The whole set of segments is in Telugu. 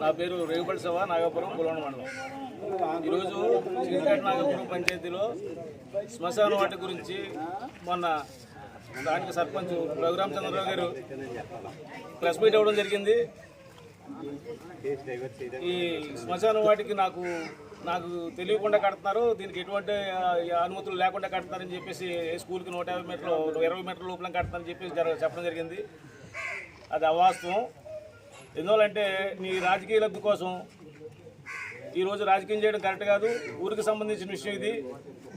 నా పేరు రేగుపల్లి సభ నాగపురం పులవన మండలం. ఈరోజు చిన్నఘాట్ నాగపురం పంచాయతీలో శ్మశాన వాటి గురించి మొన్న స్థానిక సర్పంచ్ రఘురామ్ చంద్రరావు గారు ప్రెస్ మీట్ అవ్వడం జరిగింది. ఈ శ్మశాన వాటికి నాకు నాకు తెలియకుండా కడుతున్నారు. దీనికి ఎటువంటి అనుమతులు లేకుండా కడతారని చెప్పేసి ఏ స్కూల్కి నూట యాభై మీటర్లు ఇరవై మీటర్ల లోపల కడతారని చెప్పేసి చెప్పడం జరిగింది. అది అవాస్తవం. ఎందువల్లంటే నీ రాజకీయ లబ్ధి కోసం ఈరోజు రాజకీయం చేయడం కరెక్ట్ కాదు. ఊరికి సంబంధించిన విషయం ఇది.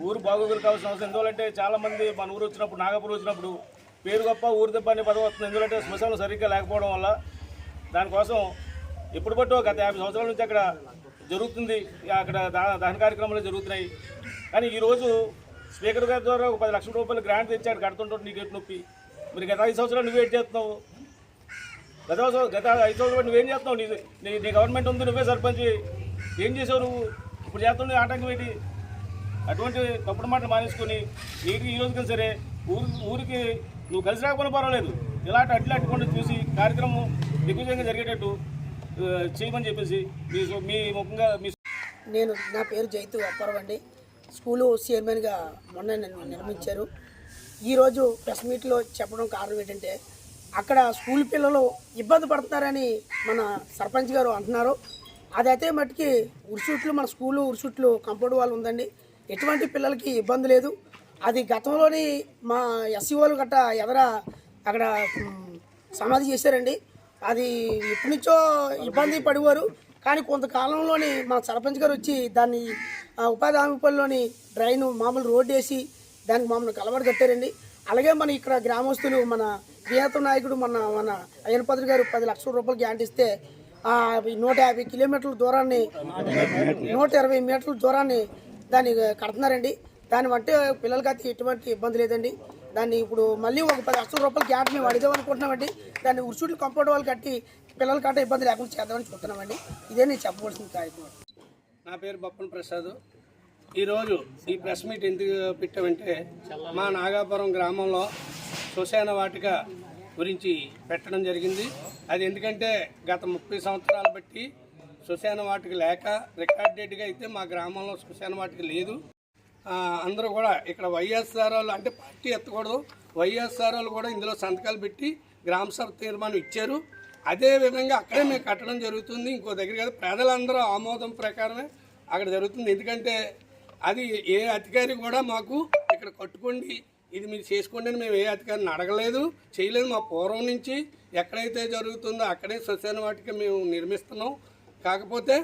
ఊరు బాగోగులు కావాల్సిన అవసరం. ఎందువల్లంటే చాలామంది మన ఊరు వచ్చినప్పుడు నాగపూర్ వచ్చినప్పుడు పేరు గొప్ప ఊరు దెబ్బ అనే పదం వస్తుంది. ఎందుకంటే శ్మశానం సరిగ్గా లేకపోవడం వల్ల దానికోసం ఎప్పుడు పట్టో గత యాభై సంవత్సరాల నుంచి అక్కడ జరుగుతుంది. అక్కడ దా- దహన కార్యక్రమాలు జరుగుతున్నాయి. కానీ ఈరోజు స్పీకర్ గారి ద్వారా ఒక పది లక్షల రూపాయలు గ్రాంట్ తెచ్చాడు కడుతుంటాడు నీకు ఎటు నొప్పి. మరి గత ఐదు సంవత్సరాలు నువ్వు వెయిట్ చేస్తున్నావు? గత గత ఐదు సంవత్సరాలు నువ్వేం చేస్తున్నావు? నీ నీ నీ గవర్నమెంట్ ఉంది నువ్వే సర్పంచ్. ఏం చేసావు నువ్వు? ఇప్పుడు చేస్తుండే ఆటంకం ఏంటి? అటువంటి తప్పుడు మాటలు మానేసుకొని నీటికి ఈ రోజుకి సరే ఊరి ఊరికి నువ్వు కలిసి రాకపోయినా పర్వాలేదు. ఇలాంటి అడ్లు అట్టుకుండా చూసి కార్యక్రమం దిగ్విజయంగా జరిగేటట్టు చేయమని చెప్పేసి మీ మీ ముఖంగా మీ నేను నా పేరు జైతు అప్పారావు అండి స్కూలు చైర్మన్గా మొన్న నన్ను నిర్మించారు. ఈరోజు ప్రెస్ మీట్లో చెప్పడం కారణం ఏంటంటే అక్కడ స్కూల్ పిల్లలు ఇబ్బంది పడుతున్నారని మన సర్పంచ్ గారు అంటున్నారు. అదైతే మట్టుకి ఉరుసుట్లు మన స్కూలు ఉరుసుట్లు కంపౌండ్ వాళ్ళు ఉందండి. ఎటువంటి పిల్లలకి ఇబ్బంది లేదు. అది గతంలోని మా ఎస్సీఓలు గట్ట ఎదర అక్కడ సమాధి చేశారండి. అది ఇప్పటి నుంచో ఇబ్బంది పడేవారు. కానీ కొంతకాలంలోని మన సర్పంచ్ గారు వచ్చి దాన్ని ఉపాధి హామీ పనిలోని డ్రైన్ మామూలు రోడ్డు వేసి దానికి మామూలు కలబడి కట్టారండి అలాగే మన ఇక్కడ గ్రామస్తులు మన ప్రియత నాయకుడు మన మన అయ్యనపద్రి గారు పది లక్షల రూపాయలు గ్యాంట్ ఇస్తే ఆ, నూట యాభై కిలోమీటర్ల దూరాన్ని నూట ఇరవై మీటర్ల దూరాన్ని దాన్ని కడుతున్నారండి. దాన్ని బట్టి పిల్లలకి అయితే ఎటువంటి ఇబ్బంది లేదండి. దాన్ని ఇప్పుడు మళ్ళీ ఒక పది లక్షల రూపాయలు గ్యాట్ మేము అడిగాం అనుకుంటున్నామండి. దాన్ని ఉరుచుట్లు కంపౌండ్ వాళ్ళు కట్టి పిల్లల కంటే ఇబ్బంది లేకుండా చేద్దామని చూస్తున్నామండి. ఇదే నేను చెప్పవలసిన కార్యక్రమం. నా పేరు బప్పన్ ప్రసాద్. ఈరోజు ఈ ప్రెస్ మీట్ ఎందుకు పెట్టామంటే మా నాగాపురం గ్రామంలో శ్మశాన వాటిక గురించి పెట్టడం జరిగింది. అది ఎందుకంటే గత ముప్పై సంవత్సరాలు బట్టి శ్మశాన వాటిక లేక రికార్డెడ్గా అయితే మా గ్రామంలో శ్మశాన వాటిక లేదు. అందరూ కూడా ఇక్కడ వైఎస్ఆర్ వాళ్ళు అంటే పార్టీ ఎత్తకూడదు. వైఎస్ఆర్ వాళ్ళు కూడా ఇందులో సంతకాలు పెట్టి గ్రామ సభ తీర్మానం ఇచ్చారు. అదే విధంగా అక్కడే మేము కట్టడం జరుగుతుంది. ఇంకో దగ్గర కదా ప్రజలందరూ ఆమోదం ప్రకారమే అక్కడ జరుగుతుంది. ఎందుకంటే అది ఏ అధికారి కూడా మాకు ఇక్కడ కట్టుకోండి ఇది మీరు చేసుకోండి అని మేము ఏ అధికారిని అడగలేదు చేయలేదు. మా పూర్వం నుంచి ఎక్కడైతే జరుగుతుందో అక్కడే శ్మశాన వాటికి మేము నిర్మిస్తున్నాం. కాకపోతే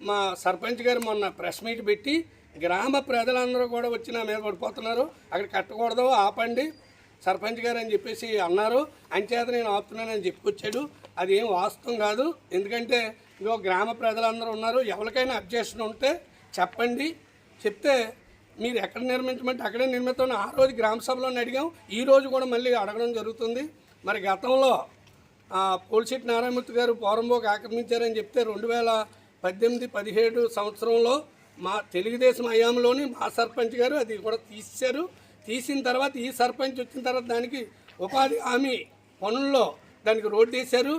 మా సర్పంచ్ గారు మొన్న ప్రెస్ మీట్ పెట్టి గ్రామ ప్రజలందరూ కూడా వచ్చి నా మీద పడిపోతున్నారు. అక్కడ కట్టకూడదు ఆపండి సర్పంచ్ గారు అని చెప్పేసి అన్నారు. అంచేత నేను ఆపుతున్నానని చెప్పుకొచ్చాడు. అది ఏం వాస్తవం కాదు. ఎందుకంటే ఇదో గ్రామ ప్రజలందరూ ఉన్నారు. ఎవరికైనా అబ్జెక్షన్ ఉంటే చెప్పండి. చెప్తే మీరు ఎక్కడ నిర్మించమంటే అక్కడే నిర్మిస్తాం ఆ రోజు గ్రామ సభలోనే అడిగాం. ఈ రోజు కూడా మళ్ళీ అడగడం జరుగుతుంది. మరి గతంలో పోల్సిట్ నారాయణమూర్తి గారు పోరంబోకి ఆక్రమించారని చెప్తే రెండు వేల పద్దెనిమిది పదిహేడు సంవత్సరంలో మా తెలుగుదేశం హయాంలోని మా సర్పంచ్ గారు అది కూడా తీశారు. తీసిన తర్వాత ఈ సర్పంచ్ వచ్చిన తర్వాత దానికి ఉపాధి హామీ పనుల్లో దానికి రోడ్డు వేశారు.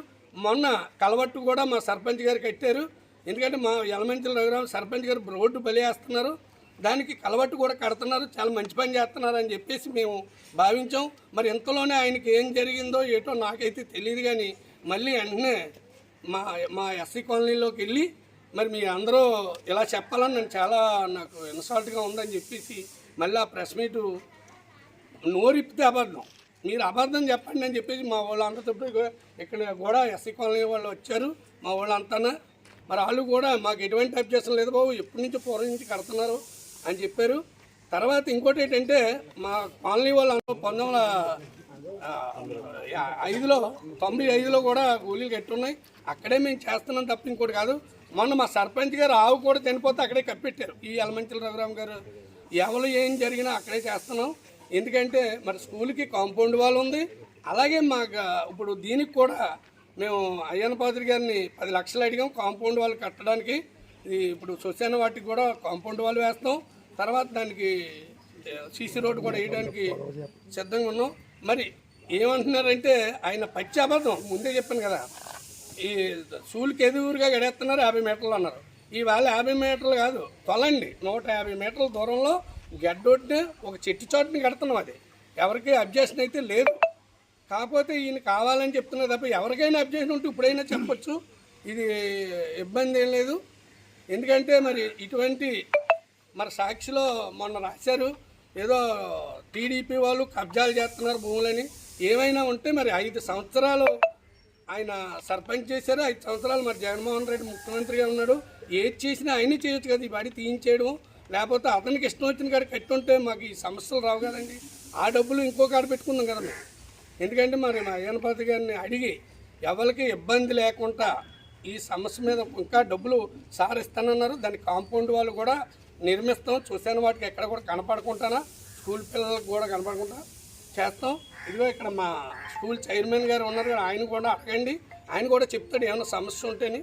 మొన్న కలవట్టు కూడా మా సర్పంచ్ గారు కట్టారు. ఎందుకంటే మా ఎలమంచుల రఘురామ సర్పంచ్ గారు రోడ్డు బలివేస్తున్నారు దానికి కలవట్టు కూడా కడుతున్నారు చాలా మంచి పని చేస్తున్నారు అని చెప్పేసి మేము భావించాం. మరి ఇంతలోనే ఆయనకి ఏం జరిగిందో ఏటో నాకైతే తెలియదు కానీ మళ్ళీ వెంటనే మా మా ఎస్సీ కాలనీలోకి వెళ్ళి మరి మీ అందరూ ఇలా చెప్పాలని నేను చాలా నాకు ఇన్సల్ట్గా ఉందని చెప్పేసి మళ్ళీ ఆ ప్రెస్ మీటు నోరిప్పితే అబద్ధం. మీరు అబద్ధం చెప్పండి అని చెప్పేసి మా వాళ్ళంతా ఇక్కడ కూడా ఎస్సీ కాలనీ వాళ్ళు వచ్చారు మా వాళ్ళంతా మరి వాళ్ళు కూడా మాకు ఎటువంటి అబ్జెక్షన్ లేదు బాబు ఎప్పటి నుంచి పూర్వం నుంచి కడుతున్నారు. అని చెప్పారు. తర్వాత ఇంకోటి ఏంటంటే మా కాలనీ వాళ్ళు పంతొమ్మిది వందల ఐదులో తొంభై ఐదులో కూడా గోళీలు కట్టున్నాయి అక్కడే మేము చేస్తున్నాం తప్ప ఇంకోటి కాదు. మొన్న మా సర్పంచ్ గారు ఆవు కూడా చనిపోతే అక్కడే కప్పెట్టారు. ఈ అలమంచల రఘురామ్ గారు ఎవరు ఏం జరిగినా అక్కడే చేస్తున్నాం. ఎందుకంటే మరి స్కూల్కి కాంపౌండ్ వాల్ ఉంది. అలాగే మాకు ఇప్పుడు దీనికి కూడా మేము అయ్యన్న పాత్రి గారిని పది లక్షలు అడిగాం కాంపౌండ్ వాల్ కట్టడానికి. ఇప్పుడు శ్మశాన వాటికి కూడా కాంపౌండ్ వాల్ వేస్తాం. తర్వాత దానికి సీసీ రోడ్డు కూడా వేయడానికి సిద్ధంగా ఉన్నాం. మరి ఏమంటున్నారంటే ఆయన పచ్చి అబద్ధం ముందే చెప్పాను కదా. ఈ స్కూల్కి ఎదురుగా గడేస్తున్నారు? యాభై మీటర్లు అన్నారు. ఇవాళ యాభై మీటర్లు కాదు తొలండి. నూట యాభై మీటర్ల దూరంలో గడ్డొడ్డి ఒక చెట్టు చోటుని కడుతున్నాం అది. ఎవరికి అబ్జెక్షన్ అయితే లేదు. కాకపోతే ఈయన కావాలని చెప్తున్నా తప్ప ఎవరికైనా అబ్జెక్షన్ ఉంటే ఇప్పుడైనా చెప్పొచ్చు. ఇది ఇబ్బంది ఏం లేదు. ఎందుకంటే మరి ఇటువంటి మరి సాక్షిలో మొన్న రాశారు ఏదో టీడీపీ వాళ్ళు కబ్జాలు చేస్తున్నారు భూములని. ఏమైనా ఉంటే మరి ఐదు సంవత్సరాలు ఆయన సర్పంచ్ చేశారు ఐదు సంవత్సరాలు మరి జగన్మోహన్ రెడ్డి ముఖ్యమంత్రిగా ఉన్నాడు. ఏది చేసినా ఆయన చేయొచ్చు కదా ఈ బడి తీయించేయడం లేకపోతే అతనికి ఇష్టం వచ్చిన కాడ కట్టుంటే మాకు ఈ సమస్యలు రావు కదండి. ఆ డబ్బులు ఇంకో కాడ పెట్టుకుందాం కదా మేము ఎందుకంటే మరి మా అయ్యనపతి గారిని అడిగి ఎవరికి ఇబ్బంది లేకుండా ఈ సమస్య మీద ఇంకా డబ్బులు సార్ ఇస్తానన్నారు దాని కాంపౌండ్ వాళ్ళు కూడా నిర్మిస్తాం చూసాను వాటికి ఎక్కడ కూడా కనపడకుండానా స్కూల్ పిల్లలకు కూడా కనపడకుండా చేస్తాం. ఇదిగో ఇక్కడ మా స్కూల్ చైర్మన్ గారు ఉన్నారు కదా ఆయన కూడా అడగండి. ఆయన కూడా చెప్తాడు ఏమైనా సమస్య ఉంటేనే.